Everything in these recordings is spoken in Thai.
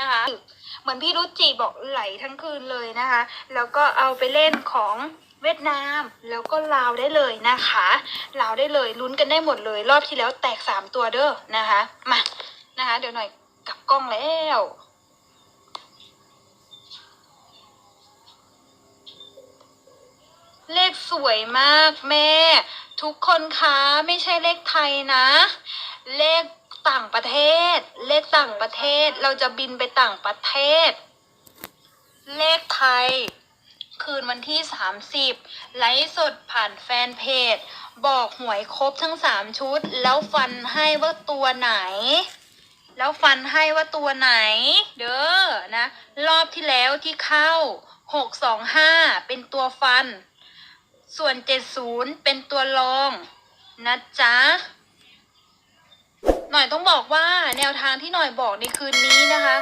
นะคะเหมือนพี่รุจิบอกไหลทั้งคืนเลยนะคะ แล้วก็เอาไปเล่นของเวียดนามแล้วก็ลาวได้เลยนะคะลาวได้เลยลุ้นกันได้หมดเลย รอบที่แล้วแตกสามตัวเด้อนะคะมานะคะ เดี๋ยวหน่อยกลับกล้องแล้วเลขสวยมากแม่ ทุกคนคะไม่ใช่เลขไทยนะ เลข ต่างประเทศ เลขต่างประเทศ เราจะบินไปต่างประเทศ เลขไทย คืนวันที่ 30 ไลฟ์สดผ่านแฟนเพจ บอกหวยครบทั้ง 3 ชุด แล้วฟันให้ว่าตัวไหน แล้วฟันให้ว่าตัวไหน เด้อนะ รอบที่แล้วที่เข้า 625 เป็นตัวฟัน ส่วน 70 เป็นตัวรอง นะจ๊ะ หน่อยต้องบอกว่าแนวทางที่หน่อยบอกในคืนนี้นะคะ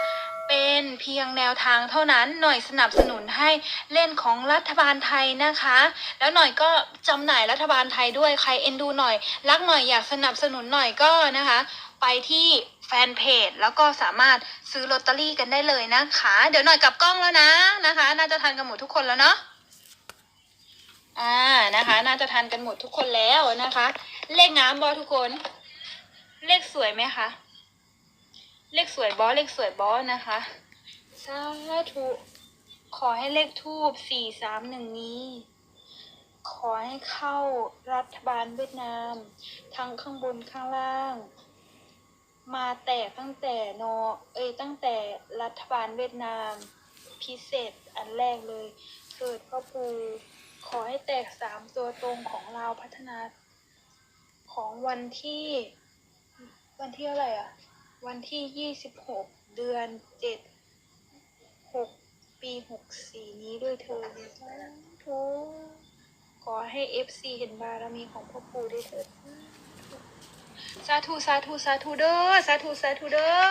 เป็นเพียงแนวทางเท่านั้นหน่อยสนับสนุนให้เล่นของรัฐบาลไทยนะคะ แล้วหน่อยก็จำหน่ายรัฐบาลไทยด้วยใครเอ็นดูหน่อยรักหน่อยอยากสนับสนุนหน่อยก็นะคะ ไปที่แฟนเพจแล้วก็สามารถซื้อลอตเตอรี่กันได้เลยนะคะ เดี๋ยวหน่อยกลับกล้องแล้วนะนะคะ น่าจะทันกันหมดทุกคนแล้วเนาะอ่านะคะ น่าจะทันกันหมดทุกคนแล้วนะคะ เลขน้ำบอทุกคน เลขสวยไหมคะ เลขสวยบอสเลขสวยบอสนะคะสาธุขอให้เลขทูบสี่สามหนึ่งนี้ ขอให้เข้ารัฐบาลเวียดนาม ทั้งข้างบนข้างล่าง มาแตกตั้งแต่นอเอ้ยตั้งแต่รัฐบาลเวียดนาม พิเศษอันแรกเลยเกิดพ่อปูขอให้แตกสามตัวตรงของเราพัฒนาของวันที่ วันที่อะไรอะ วันที่ยี่สิบหกเดือนเจ็ดหกปีหกสี่นี้ด้วยเธอสาธุขอให้เอฟซีเห็นบารมีของพ่อปู่ด้วยเถิดสาธุสาธุสาธุเด้อสาธุสาธุเด้อ